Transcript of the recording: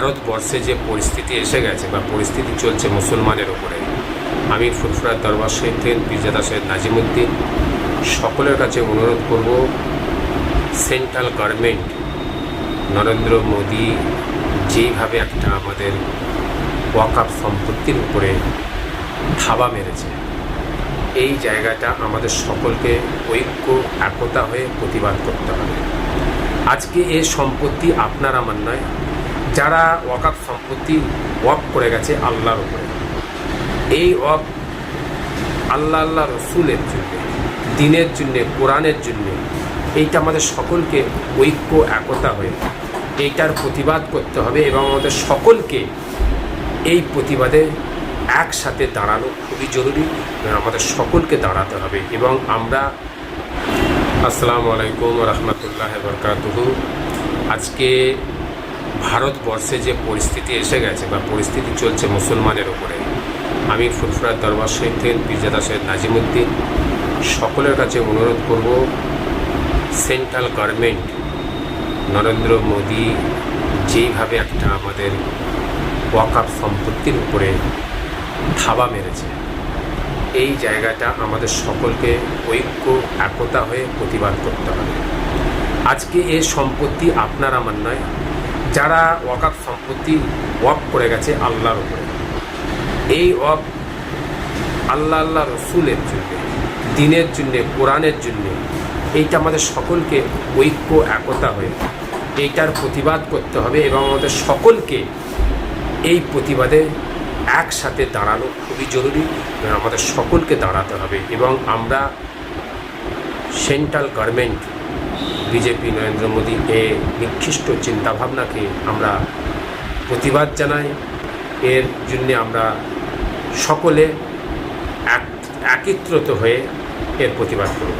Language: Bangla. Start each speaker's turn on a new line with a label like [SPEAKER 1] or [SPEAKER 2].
[SPEAKER 1] ভারতবর্ষে যে পরিস্থিতি এসে গেছে বা পরিস্থিতি চলছে মুসলমানের ওপরে আমি ফুরফুরার দরবার থেকে পীরজাদা সৈয়দ নাজিমুদ্দিন সকলের কাছে অনুরোধ করব, সেন্ট্রাল গভর্নমেন্ট নরেন্দ্র মোদী যেইভাবে একটা আমাদের ওয়াকাপ সম্পত্তির উপরে থাবা মেরেছে, এই জায়গাটা আমাদের সকলকে ঐক্য, একতা হয়ে প্রতিবাদ করতে হবে। আজকে এ সম্পত্তি আপনার আমার নয় যারা ওয়াকাপ সম্পত্তি ওয়াক করে গেছে আল্লাহর উপরে। এই ওয়াক আল্লাহ আল্লাহ রসুলের জন্য, দিনের জন্য, কোরআনের জন্য, এইটা আমাদের সকলকে ঐক্য, একতা হয়ে এইটার প্রতিবাদ করতে হবে এবং আমাদের সকলকে এই প্রতিবাদে একসাথে দাঁড়ানো খুবই জরুরি। আমাদের সকলকে দাঁড়াতে হবে এবং আমরা আসসালামু আলাইকুম রহমতুল্লাহ বরকাতুহু। আজকে ভারতবর্ষে যে পরিস্থিতি এসে গেছে বা পরিস্থিতি চলছে মুসলমানের ওপরে আমি ফুরফুরার দরবার শহীদ থেকে পীরজাদা সৈয়দ নাজিমুদ্দিন সকলের কাছে অনুরোধ করব, সেন্ট্রাল গভর্নমেন্ট নরেন্দ্র মোদী যেইভাবে একটা আমাদের ওয়াকাপ সম্পত্তির উপরে থাবা মেরেছে, এই জায়গাটা আমাদের সকলকে ঐক্য, একতা হয়ে প্রতিবাদ করতে হবে। আজকে এ সম্পত্তি আপনার আমার নয় যারা ওয়াকাপ সম্পত্তি ওয়াক করে গেছে আল্লাহর উপরে। এই ওয়াক আল্লাহ আল্লাহ রসুলের জন্য, দিনের জন্য, কোরআনের জন্য, এইটা আমাদের সকলকে ঐক্য, একতা হয়ে এইটার প্রতিবাদ করতে হবে এবং আমাদের সকলকে এই প্রতিবাদে একসাথে দাঁড়ানো খুবই জরুরি। আমাদের সকলকে দাঁড়াতে হবে এবং আমরা central government BJP Narendra Modi এ নিকৃষ্ট চিন্তাভাবনাকে আমরা প্রতিবাদ জানাই। এর জন্যে আমরা সকলে এক একত্রিত হয়ে এর প্রতিবাদ করব।